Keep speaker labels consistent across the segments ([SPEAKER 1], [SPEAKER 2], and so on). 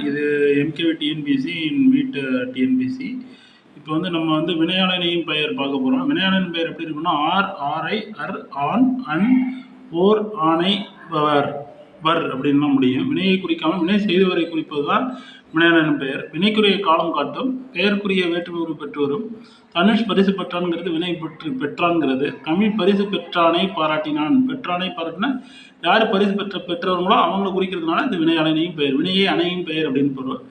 [SPEAKER 1] இது MKV TNPSC இன் meet TNPSC இப்போ வந்து நம்ம வந்து வினையாளனையும் பெயர் பார்க்க போகிறோம் வினையாளன் பெயர் எப்படி இருக்குன்னா ஆர் ஆரை அர் ஆன் அன் ஓர் ஆணை பவர் வர் அப்படின்னா முடியும். வினையை குறிக்காமல் வினை செய்தவரை குறிப்பது தான் வினையாளன் பெயர். வினைக்குரிய காலம் காட்டும் பெயருக்குரிய வேற்றுமை பெற்று வரும் தனுஷ் பரிசு பெற்றான்ங்கிறது வினை பெற்று பெற்றான்ங்கிறது. தமிழ் பரிசு பெற்றானை பாராட்டினான். பெற்றானை பாராட்டினா யார் பரிசு பெற்ற பெற்றவர்களோ அவங்களை குறிக்கிறதுனால இந்த வினையாளனையும் பெயர் வினையை அணையும் பெயர் அப்படின்னு பொருள்.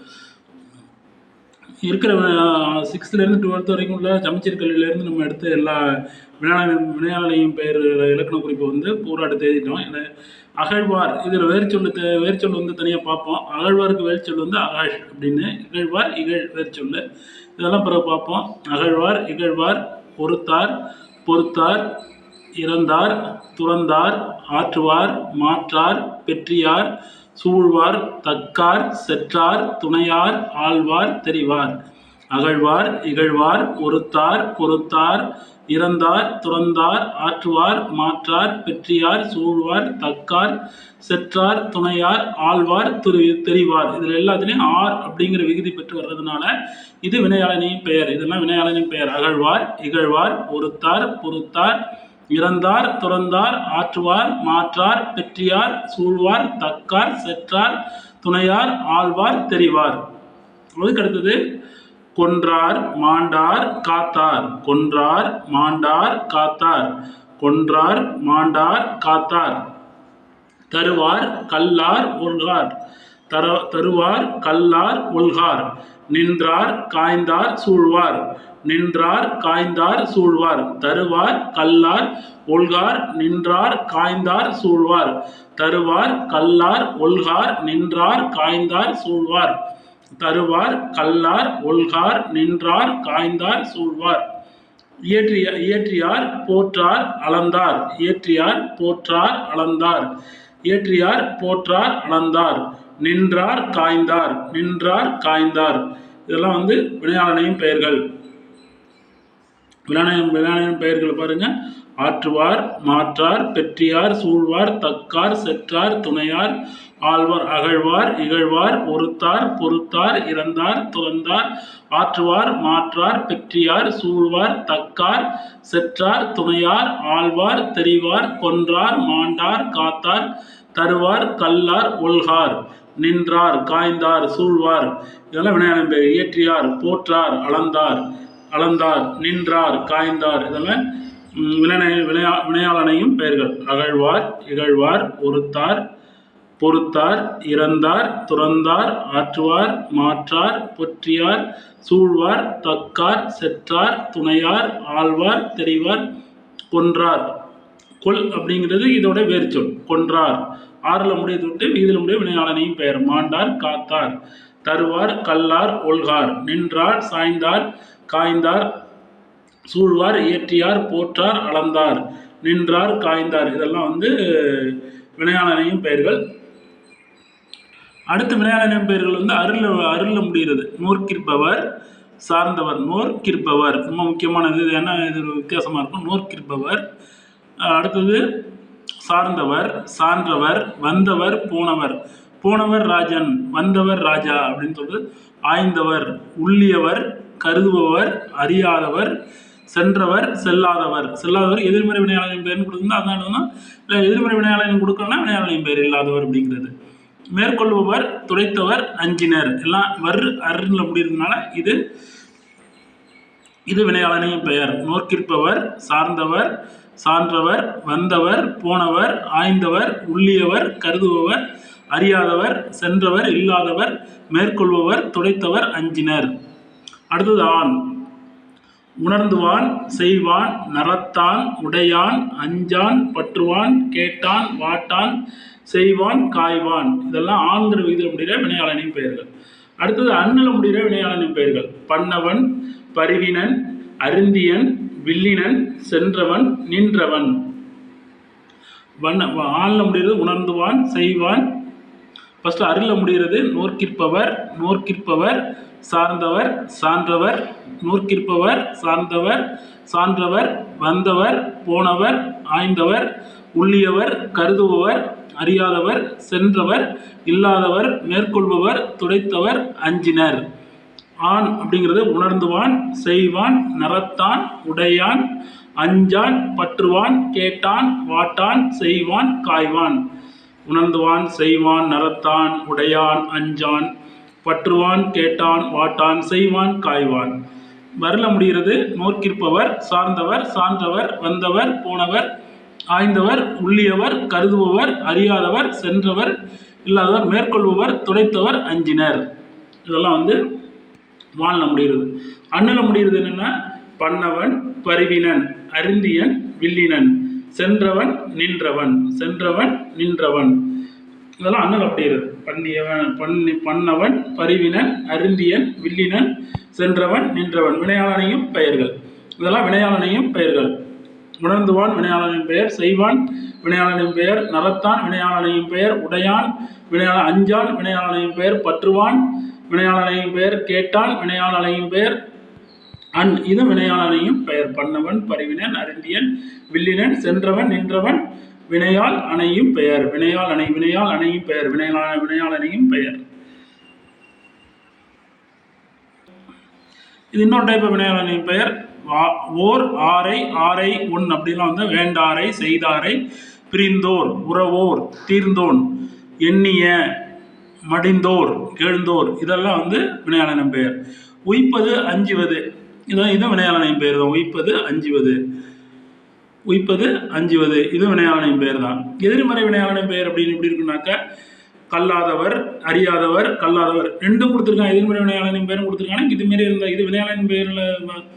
[SPEAKER 1] இருக்கிற சிக்ஸ்த்துலேருந்து டுவெல்த் வரைக்கும் உள்ள சமச்சீர் கல்வியிலேருந்து நம்ம எடுத்த எல்லா வினையாள வினையாளனையும் பெயர் இலக்கண குறிப்பை வந்து போராட்டத்தை தேதிட்டோம் ஏன்னா அகழ்வார். இதில் வேர்ச்சொல்லுக்கு வேர்ச்சொல் வந்து தனியாக பார்ப்போம். அகழ்வாருக்கு வேர்ச்சொல் வந்து அகழ் அப்படின்னு. இகழ்வார் இகழ் வேர்ச்சொல். இதெல்லாம் பிறகு பார்ப்போம். அகழ்வார் இகழ்வார் பொறுத்தார் பொறுத்தார் இறந்தார் துறந்தார் ஆற்றுவார் மாற்றார் பெற்றியார் சூழ்வார் தக்கார் செற்றார் துணையார் ஆழ்வார் தெரிவார். அகழ்வார் இகழ்வார் ஒருத்தார் பொறுத்தார் இறந்தார் துறந்தார் ஆற்றுவார் மாற்றார் பெற்றியார் சூழ்வார் தக்கார் செற்றார் துணையார் ஆழ்வார் துரு தெரிவார். இதில் எல்லாத்துலேயும் ஆர் அப்படிங்கிற விகுதி பெற்று வர்றதுனால இது வினையாளனின் பெயர். இதெல்லாம் வினையாளனின் பெயர். அகழ்வார் இகழ்வார் ஒருத்தார் பொறுத்தார் இறந்தார் துறந்தார் ஆற்றுவார் மாற்றார் பெற்றியார் சூழ்வார் தக்கார் செற்றார் துணையார் ஆழ்வார் தெரிவார். அதுக்கு அடுத்தது கொன்றார் மாண்டார் காத்தார். கொன்றார் மாண்டார் காத்தார். கொன்றார் மாண்டார் காத்தார். தருவார் கல்லார் ஒல்கார். தர தருவார் கல்லார் ஒல்கார். நின்றார் காய்ந்தார் சூழ்வார். நின்றார் காய்ந்தார் சூழ்வார். தருவார் கல்லார் ஒல்கார் நின்றார் காய்ந்தார் சூழ்வார். தருவார் கல்லார் ஒல்கார் நின்றார் காய்ந்தார் சூழ்வார். தருவார் கல்லார் ஒல்கார் நின்றார் காய்ந்தார் சூழ்வார். இயற்றிய இயற்றியார் போற்றார் அளந்தார். இயற்றியார் போற்றார் அளந்தார். இயற்றியார் போற்றார் அளந்தார். நின்றார் காய்ந்தார். நின்றார் காய்ந்தார். இதெல்லாம் வந்து வினையாளனையும் பெயர்கள். வினாயன் வினாயன் பெயர்களை பாருங்க. ஆற்றுவார் மாற்றார் பெற்றியார் சூழ்வார் தக்கார் செற்றார் துணையார் ஆழ்வார் அகழ்வார் இகழ்வார் ஒருத்தார் பொறுத்தார் இறந்தார் துறந்தார் ஆற்றுவார் மாற்றார் பெற்றியார் சூழ்வார் தக்கார் செற்றார் துணையார் ஆழ்வார் தெரிவார் கொன்றார் மாண்டார் காத்தார் தருவார் கல்லார் ஒல்கார் நின்றார் காய்ந்தார் சூழ்வார். இதெல்லாம் விநாயகன் பெயர் இயற்றியார் போற்றார் அளந்தார். அளந்தார் நின்றார் காய்ந்தார். இதெல்லாம் வினை வினையா வினையாளனையும் பெயர்கள். அகழ்வார் இகழ்வார் ஒருத்தார் பொறுத்தார் இறந்தார் துறந்தார் ஆற்றுவார் மாற்றார் பொற்றியார் சூழ்வார் தக்கார் செற்றார் துணையார் ஆழ்வார் தெரிவார் கொன்றார். கொல் அப்படிங்கிறது இதோட வேர்ச்சொல் கொன்றார். ஆறில் முடிய தொட்டு வீதியில் முடிய வினையாளனையும் பெயர். மாண்டார் காத்தார். தருவார் கல்லார் ஒல்கார். நின்றார் சாய்ந்தார் காய்ந்தார் சூழ்வார் இயற்றியார் போற்றார் அளந்தார் நின்றார் காய்ந்தார். இதெல்லாம் வந்து வினையாளனையும் பெயர்கள். அடுத்து வினையாளனின் பெயர்கள் வந்து அருள் அருள முடிகிறது. நோர்க்கிற்பவர் சார்ந்தவர் நோர்க்கிற்பவர் ரொம்ப முக்கியமானது. இது என்ன இது வித்தியாசமாக இருக்கும்? நோர்க்கிற்பவர் அடுத்தது சார்ந்தவர் சான்றவர் வந்தவர் போனவர். போனவர் ராஜன் வந்தவர் ராஜா அப்படின்னு சொல்றது. ஆய்ந்தவர் உள்ளியவர் கருதுபவர் அறியாதவர் சென்றவர் செல்லாதவர். செல்லாதவர் எதிர்மறை வினையாளரின் பெயர்னு கொடுக்குறது அதான் இல்லை எதிர்மறை வினையாளரின் கொடுக்கணும்னா வினையாளரின் பெயர் இல்லாதவர் அப்படிங்கிறது. மேற்கொள்பவர் துடைத்தவர் அஞ்சினர். எல்லாம் வர் அருள் முடிகிறதுனால இது இது வினையாளனையும் பெயர். நோக்கிற்பவர் சார்ந்தவர் சான்றவர் வந்தவர் போனவர் ஆய்ந்தவர் உள்ளியவர் கருதுபவர் அறியாதவர் சென்றவர் இல்லாதவர் மேற்கொள்பவர் துடைத்தவர் அஞ்சினர். அடுத்தது ஆண் உணர்ந்துவான் செய்வான் நரத்தான் உடையான் அஞ்சான் பற்றுவான் கேட்டான் வாட்டான் செய்வான் காய்வான். இதெல்லாம் ஆண்கிற விகிதம் முடிகிற வினையாளனின் பெயர்கள். அடுத்தது அண்ணில் முடிகிற வினையாளனின் பெயர்கள். பண்ணவன் பரிவினன் அருந்தியன் வில்லினன் சென்றவன் நின்றவன். வண்ண ஆணில் முடிகிறது உணர்ந்துவான் செய்வான். ஃபஸ்ட்டு அருளில் முடிகிறது நோர்க்கிற்பவர் நோர்க்கிற்பவர் சார்ந்தவர் சான்றவர் நூற்கிற்பவர் சார்ந்தவர் சான்றவர் வந்தவர் போனவர் ஆய்ந்தவர் உள்ளியவர் கருதுபவர் அறியாதவர் சென்றவர் இல்லாதவர் மேற்கொள்பவர் துடைத்தவர் அஞ்சினர். ஆண் அப்படிங்கிறது உணர்ந்துவான் செய்வான் நரத்தான் உடையான் அஞ்சான் பற்றுவான் கேட்டான் வாட்டான் செய்வான் காய்வான். உணர்ந்துவான் செய்வான் நரத்தான் உடையான் அஞ்சான். பற்றுவான் கேட்டான் வாட்டான் செய்வான் காய்வான். வரல முடிகிறது நோக்கிருப்பவர் சார்ந்தவர் சான்றவர் வந்தவர் போனவர் ஆய்ந்தவர் உள்ளியவர் கருதுபவர் அறியாதவர் சென்றவர் இல்லாதவர் மேற்கொள்பவர் துடைத்தவர் அஞ்சினர். இதெல்லாம் வந்து வாழ முடிகிறது. அண்ணில் முடிகிறது என்னென்னா பண்ணவன் பருவினன் அருந்தியன் வில்லினன். சென்றவன் நின்றவன். சென்றவன் நின்றவன். இதெல்லாம் அண்ணல் அப்படிங்கிறது பண்ணியவன் பண்ணி பண்ணவன் பரிவினன் அருந்தியன் வில்லினன் சென்றவன் நின்றவன். வினையாளனையும் பெயர்கள். இதெல்லாம் வினையாளனையும் பெயர்கள். உணர்ந்துவான் வினையாளனின் பெயர் செய்வான் வினையாளனின் பெயர் நரத்தான் வினையாளனையும் பெயர் உடையான் வினையாள அஞ்சான் வினையாளனையும் பெயர் பற்றுவான் வினையாளனையும் பெயர் கேட்டான் வினையாளனையும் பெயர் அன் இது வினையாளனையும் பெயர். பண்ணவன் பரிவினன் அருந்தியன் வில்லினன் சென்றவன் நின்றவன் வினையால் அணையும் பெயர். வினையால் அணை வினையால் அணையும் பெயர். வினையால் வினையால் அணையும் பெயர். இது இன்னொரு டைப் வினையால் அணையும் பெயர். ஓர் ஆரை ஆரை ஒன் அப்படின்லாம் வந்து வேண்டாரை செய்தாரை பிரிந்தோர் உறவோர் தீர்ந்தோன் எண்ணிய மடிந்தோர் எழுந்தோர் இதெல்லாம் வந்து வினையாளனின் பெயர். உய்ப்பது அஞ்சுவது. இதான் இது வினையாளனின் பெயர் தான். உய்ப்பது அஞ்சுவது. உய்ப்பது அஞ்சுவது இது வினையாளனின் பெயர் தான் எதிர்மறை வினையாளனின் பெயர் அப்படின்னு எப்படி இருக்குனாக்க கல்லாதவர் அறியாதவர் கல்லாதவர் ரெண்டும் கொடுத்துருக்காங்க. எதிர்மறை வினையாளனின் பெயரும் கொடுத்துருக்காங்க. இதுமாரி இருந்தால் இது வினையாளனின் பெயரில்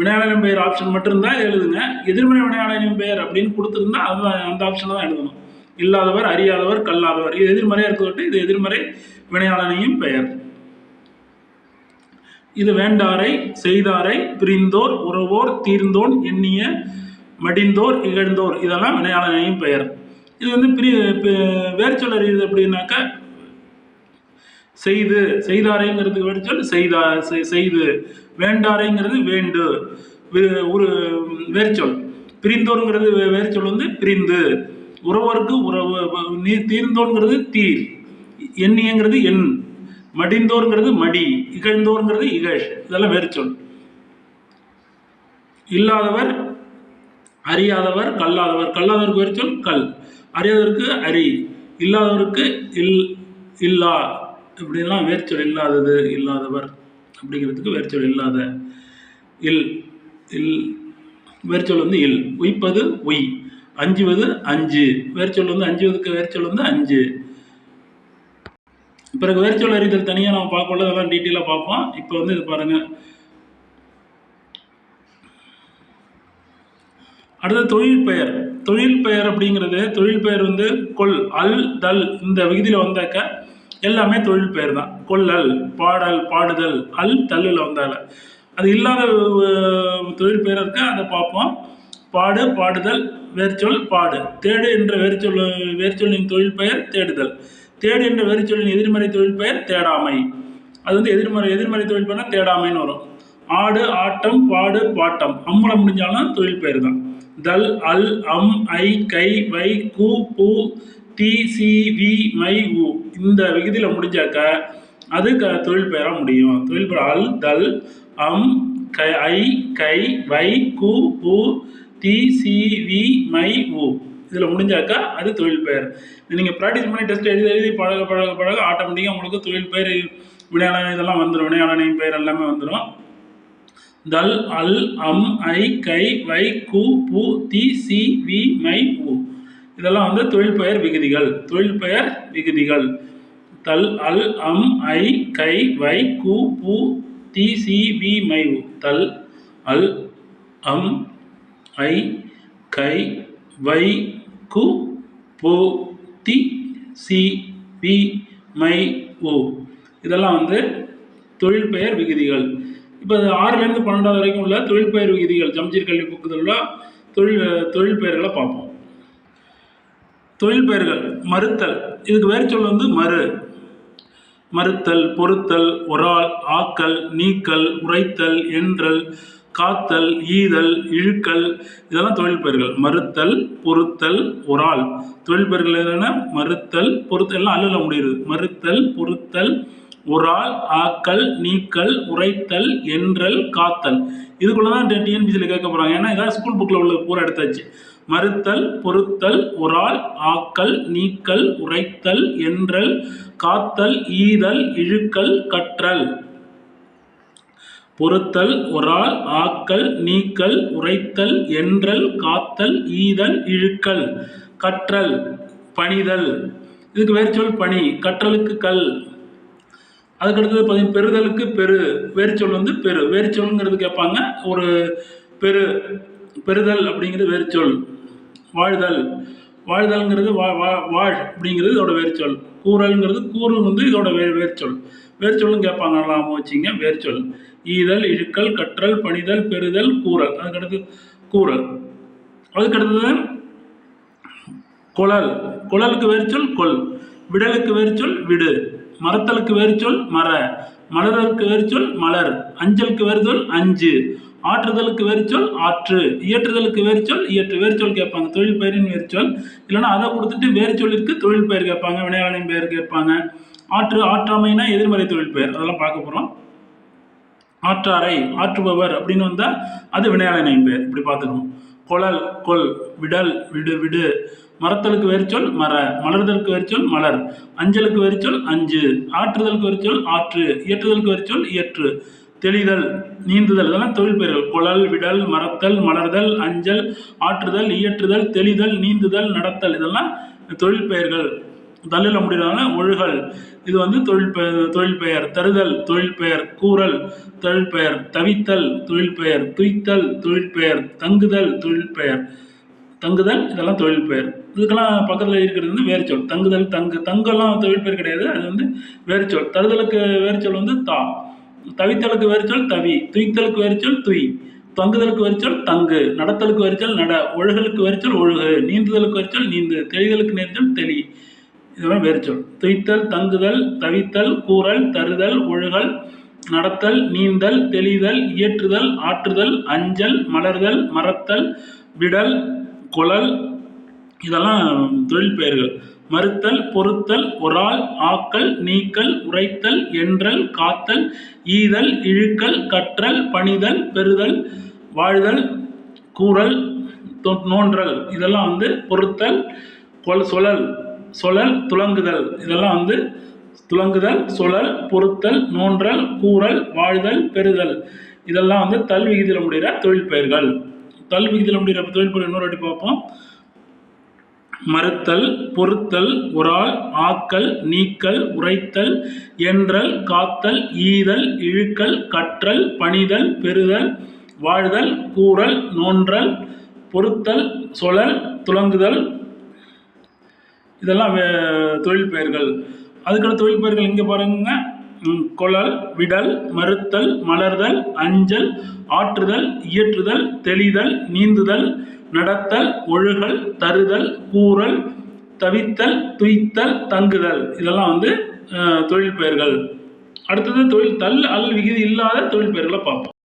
[SPEAKER 1] வினையாளனின் பெயர் ஆப்ஷன் மட்டும் இருந்தால் எழுதுங்க. எதிர்மறை வினையாளனின் பெயர் அப்படின்னு கொடுத்துருந்தா அதுதான் அந்த ஆப்ஷனை தான் எழுதணும். இல்லாதவர் அறியாதவர் கல்லாதவர். இது எதிர்மறையாக இருக்கட்டும் இது எதிர்மறை வினையாளனையும் பெயர். இது வேண்டாரை செய்தாரை பிரிந்தோர் உறவோர் தீர்ந்தோன் எண்ணிய மடிந்தோர் இகழ்ந்தோர் இதெல்லாம் வினையாளனையும் பெயர். இது வந்து பிரி வேர்ச்சொல் அறியுது அப்படின்னாக்கா செய்து செய்தாரைங்கிறது வேர்ச்சொல் செய்தா செய்து. வேண்டாரைங்கிறது வேண்டு. ஒரு வேர்ச்சொல். பிரிந்தோருங்கிறது வேர்ச்சொல் வந்து பிரிந்து. உறவருக்கு உறவு நீ தீர்ந்தோங்கிறது தீர். எண்ணியங்கிறது எண். மடிந்தோருங்கிறது மடி. இகழ்ந்தோருங்கிறது இகழ். இதெல்லாம் வேறு சொல் இல்லாதவர் அறியாதவர் கல்லாதவர். கல்லாதவருக்கு வேறு சொல் கல். அறியாதவருக்கு அரி இல்லாதவருக்கு இல் இல்லா. இப்படிலாம் வேர்ச்சொல் இல்லாதது இல்லாதவர். அப்படிங்கிறதுக்கு வேர்ச்சொல் இல்லாத. இல் இல் வேர்ச்சொல் வந்து இல். உய்ப்பது உய். அஞ்சுவது அஞ்சு. வேர்ச்சொல் வந்து அஞ்சுவதுக்கு வேர்ச்சொல் வந்து அஞ்சு. பிறகு வேர்ச்சொல் அறிதல் தனியாக நம்ம பார்க்கல அதெல்லாம் டீட்டெயிலாக பார்ப்போம். இப்போ வந்து இது பாருங்கள் அடுத்தது தொழில் பெயர். தொழில் பெயர் அப்படிங்கிறது தொழில் பெயர் வந்து கொல் அல் தல் இந்த விகுதியில் வந்தாக்க எல்லாமே தொழில் பெயர் தான். கொல்லல் பாடல் பாடுதல் அல் தல்லில் வந்தால. அது இல்லாத தொழில் பெயர் இருக்கு? அதை பார்ப்போம். பாடு பாடுதல் வேர்ச்சொல் பாடு. தேடு என்ற வேர்ச்சொல் வேர்ச்சொல்லின் தொழில் பெயர் தேடுதல். தேடு என்ற வேர்ச்சொல்லின் எதிர்மறை தொழில் பெயர் தேடாமை. அது வந்து எதிர்மறை எதிர்மறை தொழில் பெயர்னா தேடாமைன்னு வரும். ஆடு ஆட்டம் பாடு பாட்டம். அம்மலம் முடிஞ்சாலும் தொழில் பெயர் தான். தல் அல் அம் ஐ கை வை கு பு தி சி வி மை உ. இந்த விகுதியில் முடிஞ்சாக்க அது க தொழில் பெயராக முடியும். தொழில் பெயர் அல் தல் அம் கை ஐ கை வை கு பு டி சி வி மை உ. இதில் முடிஞ்சாக்கா அது தொழில் பெயர். நீங்கள் ப்ராக்டிஸ் பண்ணி டெஸ்ட் எழுதி எழுதி பழக பழக பழக ஆட்டோமேட்டிக்காக உங்களுக்கு தொழில் பெயர் வினையாளர் இதெல்லாம் வந்துடும் வினையாளனின் பெயர் எல்லாமே வந்துடும் தல் அல் அம் ஐ கை வை கு பு தி சி வி மை உ. இதெல்லாம் வந்து தொழில் பெயர் விகுதிகள். தொழில் பெயர் விகுதிகள். தல் அல் அம் ஐ கை வை கு பு தி சி வி மை உ. தல் அல் அம் ஐ கை வை கு பு தி சி வி மை உ. இதெல்லாம் வந்து தொழில் பெயர் விகுதிகள். இப்போ ஆறுலேருந்து பன்னெண்டாவது வரைக்கும் உள்ள தொழில் பெயர் விகுதிகள் ஜம்ஜீர் கல்வி புக்குதலில் தொழில் தொழில் பெயர்களை பார்ப்போம். தொழில் பெயர்கள் மறுத்தல். இதுக்கு வேறு சொல் வந்து மறு. மறுத்தல் பொறுத்தல் ஒரால் ஆக்கல் நீக்கல் உரைத்தல் என்றல் காத்தல் ஈதல் இழுக்கல் இதெல்லாம் தொழில் பெயர்கள். மறுத்தல் பொறுத்தல் ஒரால். தொழில் பெயர்கள் என்னென்ன? மறுத்தல் பொறுத்தல். எல்லாம் அல்லல முடியுது. மறுத்தல் பொறுத்தல் ஒராள் ஆக்கல் நீக்கல் உரைத்தல் என்றல் காத்தல். இதுக்குள்ள தான் டிஎன்பிசியில் கேட்க போகிறாங்க ஏன்னா இதான் ஸ்கூல் புக்கில் உள்ள பூரா எடுத்தாச்சு. மறுத்தல் பொறுத்தல் ஒராள் ஆக்கல் நீக்கல் உரைத்தல் என்றல் காத்தல் ஈதல் இழுக்கல் கற்றல். பொறுத்தல் ஒராள் ஆக்கல் நீக்கல் உரைத்தல் என்றல் காத்தல் ஈதல் இழுக்கல் கற்றல் பணிதல். இதுக்கு வேர்ச்சொல் பணி. கற்றலுக்கு கல். அதுக்கடுத்தது பார்த்தீங்கன்னா பெறுதலுக்கு பெரு வேர்ச்சொல் வந்து பெரு. வேர்ச்சொல்ங்கிறது கேட்பாங்க. ஒரு பெரு பெறுதல் அப்படிங்கிறது வேர்ச்சொல். வாழ்தல். வாழ்தல்ங்கிறது வா வா வாழ் அப்படிங்கிறது இதோட வேர்ச்சொல். கூறல்ங்கிறது கூறு வந்து இதோட வே வேர்ச்சொல். வேர்ச்சொல்லும் கேட்பாங்க. நல்லா வச்சுங்க. வேர்ச்சொல். ஈதல் இழுக்கல் கற்றல் பணிதல் பெறுதல் கூறல். அதுக்கடுத்து கூறல் அதுக்கடுத்தது குழல். குழலுக்கு வேர்ச்சொல் கொல். விடலுக்கு வேர்ச்சொல் விடு. மரத்தலுக்கு சொல் மர. மலரருக்கு வேறு சொல் மலர். அஞ்சலுக்கு வேர்ச்சொல் அஞ்சு. ஆற்றுதலுக்கு வேர்ச்சொல் ஆற்று. இயற்றுதலுக்கு வேர்ச்சொல் இயற்று. வேர்ச்சொல் கேட்பாங்க. தொழில் பெயரின் சொல். இல்லைன்னா அதை கொடுத்துட்டு வேறு வேர்ச்சொல்லிற்கு தொழில் பெயர் கேட்பாங்க. வினையாளின் பெயர் கேட்பாங்க. ஆற்று ஆற்றாமைனா எதிர்மறை தொழில் பெயர். அதெல்லாம் பார்க்க போகிறோம் ஆற்றாரை ஆற்றுபவர் அப்படின்னு வந்தால் அது வினையாளனின் பெயர். இப்படி பார்த்துக்கணும். கொழல் கொல் விடல் விடு விடு. மரத்தலுக்கு வெறிச்சொல் மர மலர்தலுக்கு வெறிச்சொல் மலர் அஞ்சலுக்கு வெறிச்சொல் அஞ்சு ஆற்றுதலுக்கு வெறிச்சொல் ஆற்று இயற்றுதலுக்கு வெறிச்சொல் இயற்று தெளிதல் நீந்துதல் இதெல்லாம் தொழில் பெயர்கள். குழல் விடல் மரத்தல் மலர்தல் அஞ்சல் ஆற்றுதல் இயற்றுதல் தெளிதல் நீந்துதல் நடத்தல் இதெல்லாம் தொழில் பெயர்கள். தள்ளில் முடிகிறதால ஒழுகல். இது வந்து தொழில் பெயர் தொழில் பெயர். தருதல் தொழில் பெயர். கூறல் தொழில் பெயர். தவித்தல் தொழில் பெயர். துய்த்தல் தொழில் பெயர். தங்குதல் தொழில் பெயர். தங்குதல் இதெல்லாம் தொழில் பெயர். இதுக்கெல்லாம் பக்கத்தில் இருக்கிறது வந்து வேர்ச்சொல் தங்குதல் தங்கு தங்கெல்லாம் தொழில் பெயர் கிடையாது. அது வந்து வேர்ச்சொல் தருதலுக்கு வேர்ச்சொல் வந்து தா. தவித்தலுக்கு வேர்ச்சொல் தவி. துய்த்தலுக்கு வேர்ச்சொல் துய். தங்குதலுக்கு வரிச்சொல் தங்கு. நடத்தலுக்கு வரிச்சொல் நட. ஒழுகலுக்கு வரிச்சொல் ஒழுகு. நீந்துதலுக்கு வரிச்சொல் நீந்து. தெளிதலுக்கு நேர்ச்சொல் தெளி. இதெல்லாம் வேர்ச்சொல் துய்த்தல் தங்குதல் தவித்தல் கூறல் தருதல் ஒழுகல் நடத்தல் நீந்தல் தெளிதல் இயற்றுதல் ஆற்றுதல் அஞ்சல் மலர்தல் மறத்தல் விடல் குழல் இதெல்லாம் தொழில் பெயர்கள். மறுத்தல் பொறுத்தல் ஒராள் ஆக்கல் நீக்கல் உரைத்தல் என்றல் காத்தல் ஈதல் இழுக்கல் கற்றல் பணிதல் பெறுதல் வாழ்தல் கூறல் நோன்றல். இதெல்லாம் வந்து பொறுத்தல் கொல் சொலல் சொலல் துலங்குதல். இதெல்லாம் வந்து துலங்குதல் சுழல் பொருத்தல் நோன்றல் கூறல் வாழ்தல் பெறுதல். இதெல்லாம் வந்து தல் முடிகிற தொழில் பெயர்கள். தல் விகிதியில் முடிகிற தொழில் இன்னொரு வாட்டி பார்ப்போம். மறுத்தல் பொறுத்தல் உரால் ஆக்கல் நீக்கல் உரைத்தல் என்றல் காத்தல் ஈதல் இழுக்கல் கற்றல் பணிதல் பெறுதல் வாழ்தல் கூறல் நோன்றல் பொறுத்தல் சொலல் துலங்குதல். இதெல்லாம் தொழில் பெயர்கள். அதுக்கான தொழில் பெயர்கள் இங்கே பாருங்க. கொழல் விடல் மறுத்தல் மலர்தல் அஞ்சல் ஆற்றுதல் இயற்றுதல் தெளிதல் நீந்துதல் நடத்தல் ஒழுகல் தருதல் கூறல் தவித்தல் துய்த்தல் தங்குதல். இதெல்லாம் வந்து தொழில் பெயர்கள். அடுத்தது தொழில் தல் அல் விகுதி இல்லாத தொழில் பெயர்களை பார்ப்போம்.